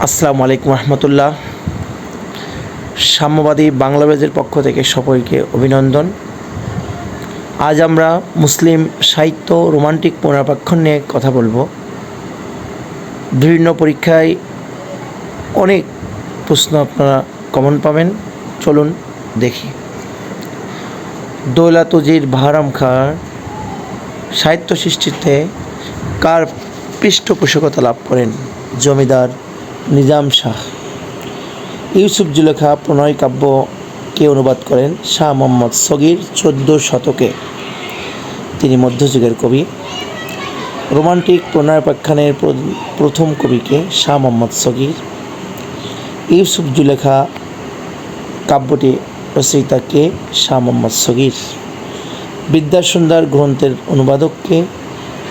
আসসালামু আলাইকুম রহমতুল্লাহ। সাম্যবাদী বাংলাদেশের পক্ষ থেকে সকলকে অভিনন্দন। আজ আমরা মুসলিম সাহিত্য রোমান্টিক পুনরাপাক্ষণ নিয়ে কথা বলব। বিভিন্ন পরীক্ষায় অনেক প্রশ্ন আপনারা কমন পাবেন। চলুন দেখি। দৌলাতুজির ভারাম খাঁর সাহিত্য সৃষ্টিতে কার পৃষ্ঠপোষকতা লাভ করেন? জমিদার নিজাম শাহ। ইউসুফ জুলেখা প্রণয় কাব্যকে অনুবাদ করেন? শাহ মোহাম্মদ সগির চোদ্দ শতকে। তিনি মধ্যযুগের কবি। রোমান্টিক প্রণয়োপাখ্যানের প্র- প্রথম কবিকে শাহ মোহাম্মদ সগির। ইউসুফ জুলেখা কাব্যটি রচয়িতাকে শাহ মোহাম্মদ সগির। বিদ্যাসুন্দর গ্রন্থের অনুবাদককে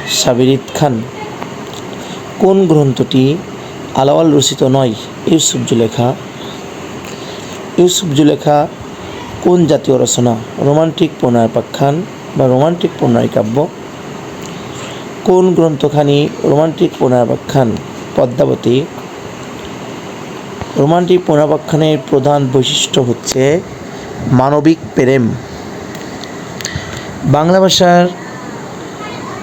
সাবিরিদ খান। কোন গ্রন্থটি আলাওয়াল রচিত নয়, ইউসুফ জুলেখা। ইউসুফ জুলেখা কোন জাতীয় রচনা? রোমান্টিক প্রণয়োপাখ্যান বা রোমান্টিক প্রণয় কাব্য? কোন গ্রন্থখানি রোমান্টিক প্রণয়োপাখ্যান পদ্মাবতী। রোমান্টিক প্রণয়োপাখ্যানের প্রধান বৈশিষ্ট্য হচ্ছে মানবিক প্রেম। বাংলা ভাষার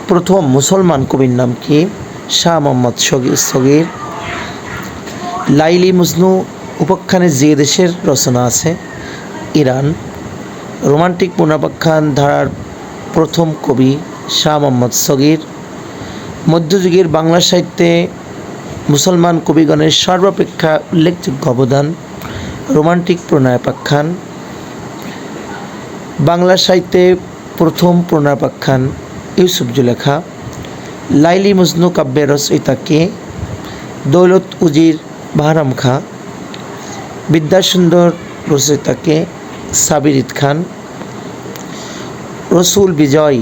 প্রথম মুসলমান কবির নাম কি? শাহ মোহাম্মদ সগির সগির। লাইলি মজনু উপাখ্যানে যে দেশের রচনা আছে, ইরান, রোমান্টিক পুনরাপাখ্যান ধারার প্রথম কবি শাহ মোহাম্মদ সগির, মধ্যযুগের বাংলা সাহিত্যে মুসলমান কবিগণের সর্বাপেক্ষা উল্লেখযোগ্য অবদান, রোমান্টিক প্রণয়োপাখ্যান বাংলা সাহিত্যে প্রথম প্রণয়োপাখ্যান ইউসুফ জুলেখা, লাইলি মজনু কাব্যের রচয়িতাকে দৌলত উজির বাহরাম খাঁ, বিদ্যাসুন্দর রচয়িতাকে সাবিরিদ খান, রসুল বিজয়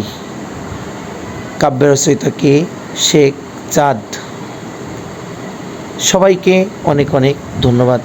কাব্য রচয়িতাকে শেখ চাঁদ। সবাইকে অনেক অনেক ধন্যবাদ।